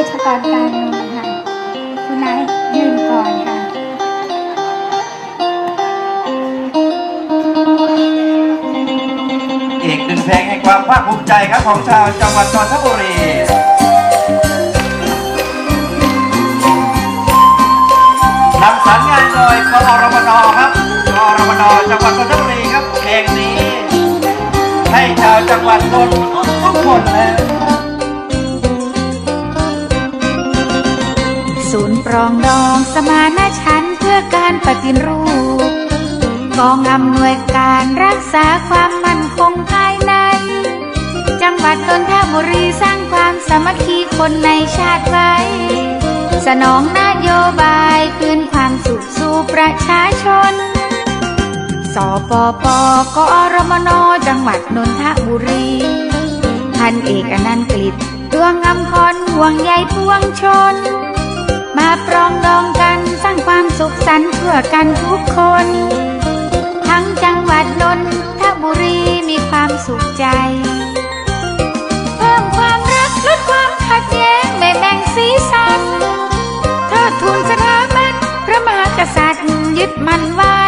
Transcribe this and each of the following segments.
วชกรการเงินค่ะ คุณนายยืนก่อนค่ะ อีกหนึ่งเพลงแห่งความภาคภูมิใจครับของชาวจังหวัดนนทบุรีนำสารงานโดยกอรมนครับกอรมนจังหวัดนนทบุรีครับเพลงนี้ ให้ชาวจังหวัดนนท์ทุกคนนะศูนย์ ปรองดองสมานฉันเพื่อการปฏิรูป กองอำนวยการรักษาความมั่นคงภายใน จังหวัดนนทบุรีสร้างความสามัคคีคนในชาติไว้ สนองนโยบายคืนความสุขสู่ประชาชน สปปกอรมนจังหวัดนนทบุรีพันเอกอนันต์กฤษดวงอำพรห่วงใยพวงชน มาปรองดองกันสร้างความสุขสันต์ทั่วกันทุกคน ทั้งจังหวัดนนทบุรีมีความสุขใจ เพิ่มความรักลดความขัดแย้งไม่แบ่งสีสันเทิดทูนสถาบันพระมหากษัตริย์ยึดมันไว้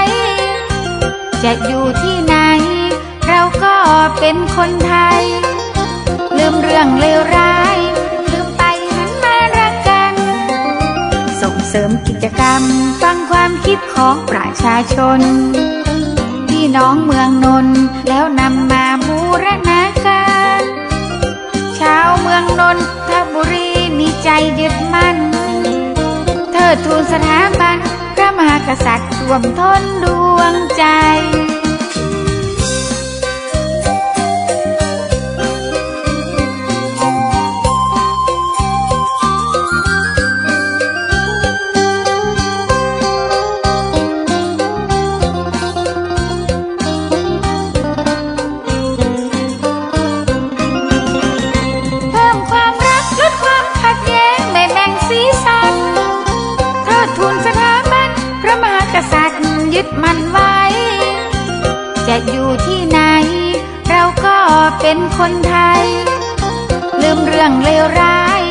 จะอยู่ที่ไหน เราก็เป็นคนไท จกรรมฟังความคิดของประชาชน พี่น้องเมืองนนท์แล้วนำมาบูรณาการชาวเมืองนนทบุรีมีใจยึดมั่น เธอทูนสถาบันพระมหากษัตริย์รวมทนดวงใจ ยึดมันไว้ จะอยู่ที่ไหน เราก็เป็นคนไทย ลืมเรื่องเลวร้าย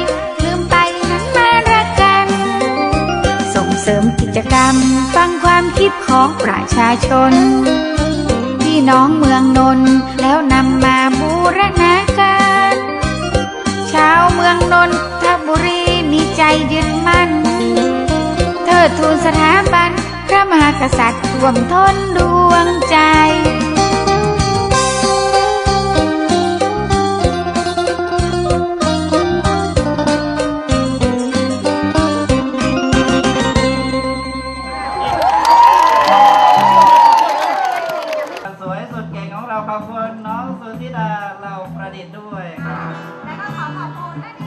ลืมไปหันมารักกัน ส่งเสริมกิจกรรม ฟังความคิดของประชาชน พี่น้องเมืองนนท์แล้วนำมาบูรณาการชาวเมืองนนทบุรีมีใจยึดมั่นเทิดทูนสถาบ มหากษัตริย์รวมทนดวงใจสวยสุดเก่งของเราขอบคุณน้องสุธิดาเราประดิษฐ์ด้วย แล้วก็ขอขอบคุณนั่นเอง